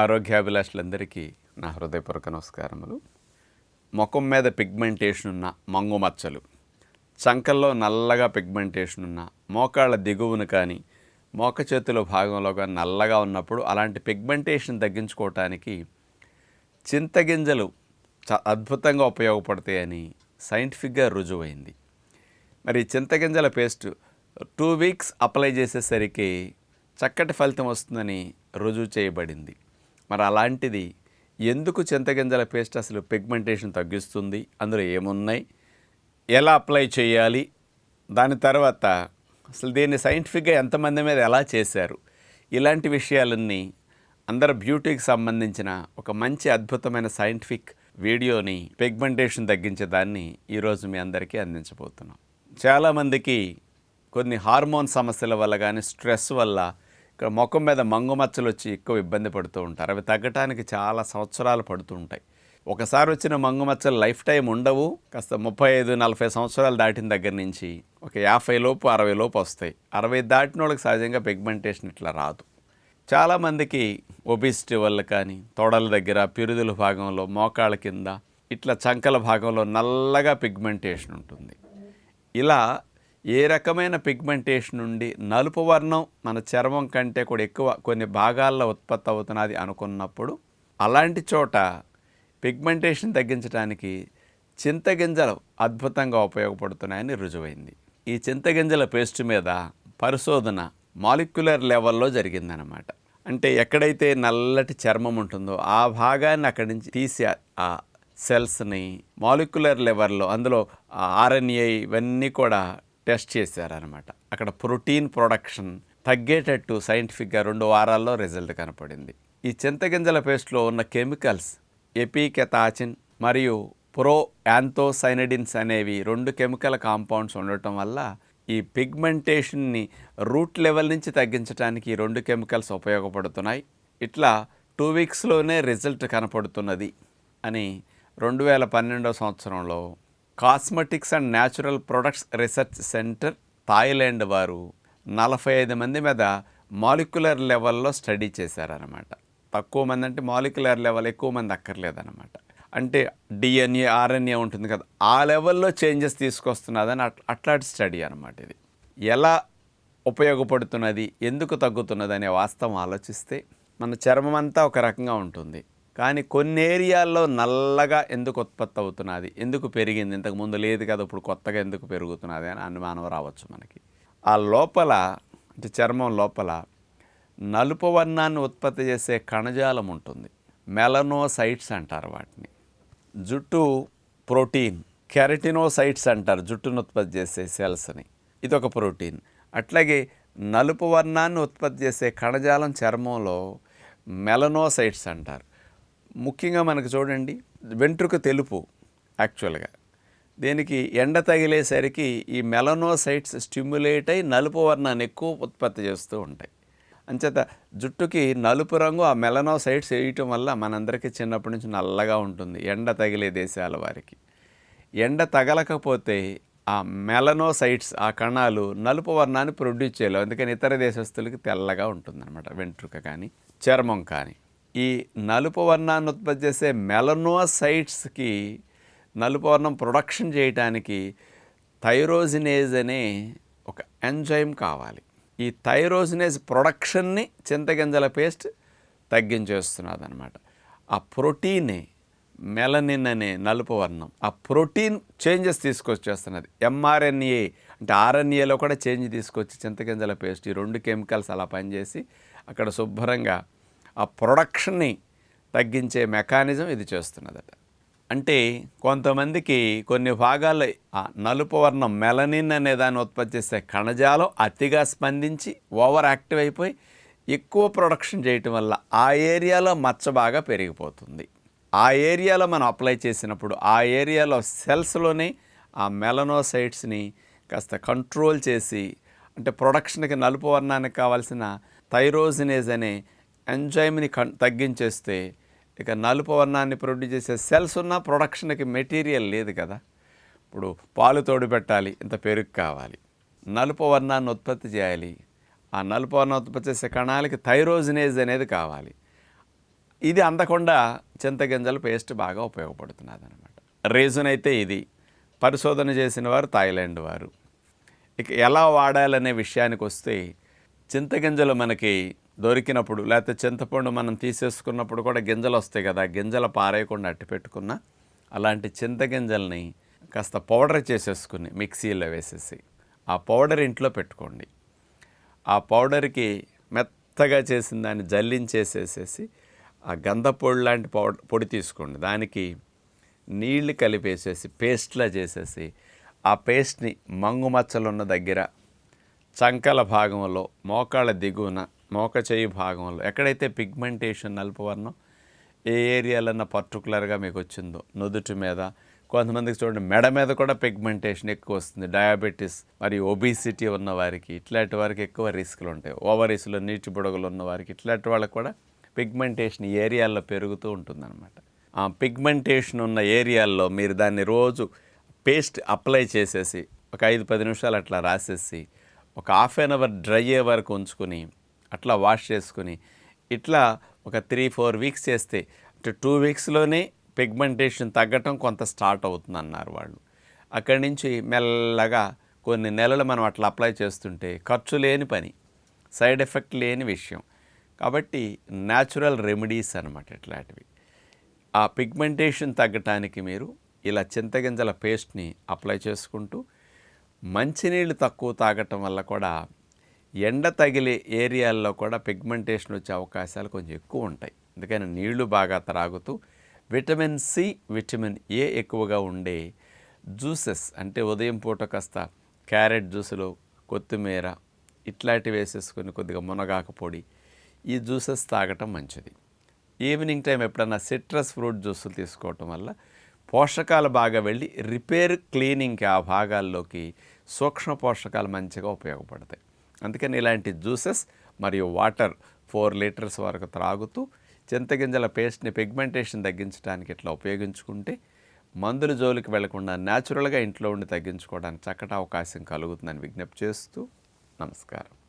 ఆరోగ్యాభిలాషులందరికీ నా హృదయపూర్వక నమస్కారములు. ముఖం మీద పిగ్మెంటేషన్ ఉన్న మంగు మచ్చలు చంకల్లో నల్లగా పిగ్మెంటేషన్ ఉన్న మోకాళ్ళ దిగువను కానీ మోక చేతుల భాగంలో కానీ నల్లగా ఉన్నప్పుడు అలాంటి పిగ్మెంటేషన్ తగ్గించుకోవటానికి చింతగింజలు చ అద్భుతంగా ఉపయోగపడతాయని సైంటిఫిక్గా రుజువైంది. మరి చింతగింజల పేస్ట్ టూ వీక్స్ అప్లై చేసేసరికి చక్కటి ఫలితం వస్తుందని రుజువు చేయబడింది. మరి అలాంటిది ఎందుకు చింతగింజల పేస్ట్ అసలు పిగ్మెంటేషన్ తగ్గిస్తుంది? అందులో ఏమున్నాయి? ఎలా అప్లై చేయాలి? దాని తర్వాత అసలు దీన్ని సైంటిఫిక్గా ఎంతమంది మీద ఎలా చేశారు? ఇలాంటి విషయాలన్నీ అందరు బ్యూటీకి సంబంధించిన ఒక మంచి అద్భుతమైన సైంటిఫిక్ వీడియోని పిగ్మెంటేషన్ తగ్గించే దాన్ని ఈరోజు మీ అందరికీ అందించబోతున్నాం. చాలామందికి కొన్ని హార్మోన్ సమస్యల వల్ల కానీ స్ట్రెస్ వల్ల ఇక్కడ ముఖం మీద మంగు మచ్చలు వచ్చి ఎక్కువ ఇబ్బంది పడుతూ ఉంటారు. అవి తగ్గటానికి చాలా సంవత్సరాలు పడుతూ ఉంటాయి. ఒకసారి వచ్చిన మంగు మచ్చలు లైఫ్ టైం ఉండవు. కాస్త ముప్పై ఐదు నలభై సంవత్సరాలు దాటిన దగ్గర నుంచి ఒక యాభై లోపు అరవై లోపు వస్తాయి. అరవై దాటిన వాళ్ళకి సహజంగా పిగ్మెంటేషన్ ఇట్లా రాదు. చాలామందికి ఒబిసిటీ వల్ల కానీ తొడల దగ్గర పిరుదుల భాగంలో మోకాళ్ళ కింద ఇట్లా చంకల భాగంలో నల్లగా పిగ్మెంటేషన్ ఉంటుంది. ఇలా ఏ రకమైన పిగ్మెంటేషన్ నుండి నలుపు వర్ణం మన చర్మం కంటే కూడా ఎక్కువ కొన్ని భాగాల్లో ఉత్పత్తి అవుతున్నది అనుకున్నప్పుడు అలాంటి చోట పిగ్మెంటేషన్ తగ్గించడానికి చింతగింజలు అద్భుతంగా ఉపయోగపడుతున్నాయని రుజువైంది. ఈ చింతగింజల పేస్ట్ మీద పరిశోధన మాలిక్యులర్ లెవెల్లో జరిగిందనమాట అంటే ఎక్కడైతే నల్లటి చర్మం ఉంటుందో ఆ భాగాన్ని అక్కడి నుంచి తీసి ఆ సెల్స్ని మాలిక్యులర్ లెవెల్లో అందులో ఆర్ఎన్ఏ ఇవన్నీ కూడా టెస్ట్ చేశారనమాట అక్కడ ప్రోటీన్ ప్రొడక్షన్ తగ్గేటట్టు సైంటిఫిక్గా రెండు వారాల్లో రిజల్ట్ కనపడింది. ఈ చింతగింజల పేస్ట్లో ఉన్న కెమికల్స్ ఎపికెథాచిన్ మరియు ప్రో యాంతోసైనడిన్స్ అనేవి రెండు కెమికల్ కాంపౌండ్స్ ఉండటం వల్ల ఈ పిగ్మెంటేషన్ని రూట్ లెవెల్ నుంచి తగ్గించడానికి ఈ రెండు కెమికల్స్ ఉపయోగపడుతున్నాయి. ఇట్లా టూ వీక్స్లోనే రిజల్ట్ కనపడుతున్నది అని రెండు వేల పన్నెండవ సంవత్సరంలో cosmetics and natural products research centre Thailand వారు నలభై ఐదు మంది మీద మాలిక్యులర్ లెవెల్లో స్టడీ చేశారనమాట తక్కువ మంది అంటే మాలిక్యులర్ లెవెల్ ఎక్కువ మంది అక్కర్లేదన్నమాట. అంటే డిఎన్ఏ ఆర్ఎన్ఏ ఉంటుంది కదా ఆ లెవెల్లో చేంజెస్ తీసుకొస్తున్నదని అట్లాంటి స్టడీ అనమాట ఇది. ఎలా ఉపయోగపడుతున్నది ఎందుకు తగ్గుతున్నది అనే వాస్తవం ఆలోచిస్తే మన చర్మం అంతా ఒక రకంగా ఉంటుంది. కానీ కొన్ని ఏరియాల్లో నల్లగా ఎందుకు ఉత్పత్తి అవుతున్నది? ఎందుకు పెరిగింది? ఇంతకు ముందు లేదు కదా ఇప్పుడు కొత్తగా ఎందుకు పెరుగుతున్నది అని అనుమానం రావచ్చు మనకి. ఆ లోపల అంటే చర్మం లోపల నలుపు వర్ణాన్ని ఉత్పత్తి చేసే కణజాలం ఉంటుంది. మెలనోసైట్స్ అంటారు వాటిని. జుట్టు ప్రోటీన్ కెరటినోసైట్స్ అంటారు జుట్టును ఉత్పత్తి చేసే సెల్స్ని. ఇది ఒక ప్రోటీన్. అట్లాగే నలుపు వర్ణాన్ని ఉత్పత్తి చేసే కణజాలం చర్మంలో మెలనోసైట్స్ అంటారు. ముఖ్యంగా మనకు చూడండి వెంట్రుక తెలుపు యాక్చువల్గా దీనికి ఎండ తగిలేసరికి ఈ మెలనోసైట్స్ స్టిమ్యులేట్ అయి నలుపు వర్ణాన్ని ఎక్కువ ఉత్పత్తి చేస్తూ ఉంటాయి. అంచేత జుట్టుకి నలుపు రంగు ఆ మెలనోసైట్స్ వేయటం వల్ల మనందరికీ చిన్నప్పటి నుంచి నల్లగా ఉంటుంది ఎండ తగిలే దేశాల వారికి. ఎండ తగలకపోతే ఆ మెలనోసైట్స్ ఆ కణాలు నలుపు వర్ణాన్ని ప్రొడ్యూస్ చేయలేవు. అందుకని ఇతర దేశస్తులకి తెల్లగా ఉంటుందన్నమాట వెంట్రుక కానీ చర్మం కానీ. ఈ నలుపు వర్ణాన్ని ఉత్పత్తి చేసే మెలనోసైట్స్కి నలుపు వర్ణం ప్రొడక్షన్ చేయడానికి థైరోజినేజ్ అనే ఒక ఎంజైమ్ కావాలి. ఈ థైరోజినేజ్ ప్రొడక్షన్ని చింతగింజల పేస్ట్ తగ్గించేస్తున్నది అనమాట ఆ ప్రోటీనే మెలనిన్ అనే నలుపు వర్ణం. ఆ ప్రోటీన్ చేంజెస్ తీసుకొచ్చేస్తున్నది. ఎంఆర్ఎన్ఏ అంటే ఆర్ఎన్ఏలో కూడా చేంజ్ తీసుకొచ్చి చింతగింజల పేస్ట్ ఈ రెండు కెమికల్స్ అలా పనిచేసి అక్కడ శుభ్రంగా ఆ ప్రొడక్షన్ని తగ్గించే మెకానిజం ఇది చేస్తున్నదట. అంటే కొంతమందికి కొన్ని భాగాల్లో ఆ నలుపు వర్ణం మెలనిన్ అనే దాన్ని ఉత్పత్తి చేసే కణజాలం అతిగా స్పందించి ఓవర్ యాక్టివ్ అయిపోయి ఎక్కువ ప్రొడక్షన్ చేయటం వల్ల ఆ ఏరియాలో మచ్చ బాగా పెరిగిపోతుంది. ఆ ఏరియాలో మనం అప్లై చేసినప్పుడు ఆ ఏరియాలో సెల్స్లోనే ఆ మెలనోసైట్స్ని కాస్త కంట్రోల్ చేసి అంటే ప్రొడక్షన్కి నలుపు వర్ణానికి కావాల్సిన థైరోజినేజ్ అనే ఎంజైమ్ని కన్ తగ్గించేస్తే ఇక నలుపు వర్ణాన్ని ప్రొడ్యూస్ చేసే సెల్స్ ఉన్న ప్రొడక్షన్కి మెటీరియల్ లేదు కదా. ఇప్పుడు పాలు తోడు పెట్టాలి ఇంత పెరుగు కావాలి. నలుపు వర్ణాన్ని ఉత్పత్తి చేయాలి. ఆ నలుపు వర్ణం ఉత్పత్తి చేసే కణాలకి థైరోజినేజ్ అనేది కావాలి. ఇది అందకుండా చింతగింజల పేస్ట్ బాగా ఉపయోగపడుతున్నది అనమాట రీజన్ అయితే ఇది. పరిశోధన చేసిన వారు థాయిలాండ్ వారు. ఇక ఎలా వాడాలనే విషయానికి వస్తే చింతగింజలు మనకి దొరికినప్పుడు లేకపోతే చింతపండు మనం తీసేసుకున్నప్పుడు కూడా గింజలు వస్తాయి కదా గింజలు పారేయకుండా అట్టి పెట్టుకున్న అలాంటి చింతగింజల్ని కాస్త పౌడర్ చేసేసుకుని మిక్సీలో వేసేసి ఆ పౌడర్ ఇంట్లో పెట్టుకోండి. ఆ పౌడర్కి మెత్తగా చేసిన దాన్ని జల్లించేసేసేసి ఆ గంధ పొడి లాంటి పౌడర్ పొడి తీసుకోండి. దానికి నీళ్ళు కలిపేసేసి పేస్ట్లా చేసేసి ఆ పేస్ట్ని మంగు దగ్గర చంకల భాగంలో మోకాళ్ళ దిగువన మోకచేయి భాగంలో ఎక్కడైతే పిగ్మెంటేషన్ నలుపు వర్ణం ఏ ఏరియాలన్నా పర్టికులర్గా మీకు వచ్చిందో నుదుటి మీద కొంతమందికి చూడండి మెడ మీద కూడా పిగ్మెంటేషన్ ఎక్కువ వస్తుంది. డయాబెటీస్ మరియు ఒబిసిటీ ఉన్న వారికి ఇట్లాంటి వారికి ఎక్కువ రిస్క్లు ఉంటాయి. ఓవరీస్లో నీటి బుడగలు ఉన్న వారికి ఇట్లాంటి వాళ్ళకి కూడా పిగ్మెంటేషన్ ఏరియాల్లో పెరుగుతూ ఉంటుందన్నమాట. ఆ పిగ్మెంటేషన్ ఉన్న ఏరియాల్లో మీరు దాన్ని రోజు పేస్ట్ అప్లై చేసేసి ఒక ఐదు పది నిమిషాలు అట్లా రాసేసి ఒక హాఫ్ అన్ అవర్ డ్రై అయ్యే వరకు ఉంచుకొని అట్లా వాష్ చేసుకుని ఇట్లా ఒక త్రీ ఫోర్ వీక్స్ చేస్తే అంటే టూ వీక్స్లోనే పిగ్మెంటేషన్ తగ్గటం కొంత స్టార్ట్ అవుతుంది అన్నారు వాళ్ళు. అక్కడి నుంచి మెల్లగా కొన్ని నెలలు మనం అట్లా అప్లై చేస్తుంటే ఖర్చు లేని పని సైడ్ ఎఫెక్ట్ లేని విషయం. కాబట్టి న్యాచురల్ రెమెడీస్ అనమాట ఇట్లాంటివి. ఆ పిగ్మెంటేషన్ తగ్గటానికి మీరు ఇలా చింతగింజల పేస్ట్ని అప్లై చేసుకుంటూ మంచినీళ్ళు తక్కువ తాగటం వల్ల కూడా ఎండ తగిలే ఏరియాల్లో కూడా పిగ్మెంటేషన్ వచ్చే అవకాశాలు కొంచెం ఎక్కువ ఉంటాయి. అందుకని నీళ్ళు బాగా త్రాగుతూ విటమిన్ సి విటమిన్ ఏ ఎక్కువగా ఉండే జ్యూసెస్ అంటే ఉదయం పూట కాస్త క్యారెట్ జ్యూసులు కొత్తిమీర ఇట్లాంటివి వేసేసుకొని కొద్దిగా మునగాకు పొడి ఈ జ్యూసెస్ తాగటం మంచిది. ఈవినింగ్ టైం ఎప్పుడన్నా సిట్రస్ ఫ్రూట్ జ్యూసులు తీసుకోవటం వల్ల పోషకాలు బాగా వెళ్ళి రిపేర్ క్లీనింగ్కి ఆ భాగాల్లోకి సూక్ష్మ పోషకాలు మంచిగా ఉపయోగపడతాయి. అందుకని ఇలాంటి జ్యూసెస్ మరియు వాటర్ ఫోర్ లీటర్స్ వరకు త్రాగుతూ చింతగింజల పేస్ట్ని పిగ్మెంటేషన్ తగ్గించడానికి ఇట్లా ఉపయోగించుకుంటే మందుల జోలికి వెళ్ళకుండా న్యాచురల్గా ఇంట్లో ఉండి తగ్గించుకోవడానికి చక్కటి అవకాశం కలుగుతుందని విజ్ఞప్తి చేస్తూ నమస్కారం.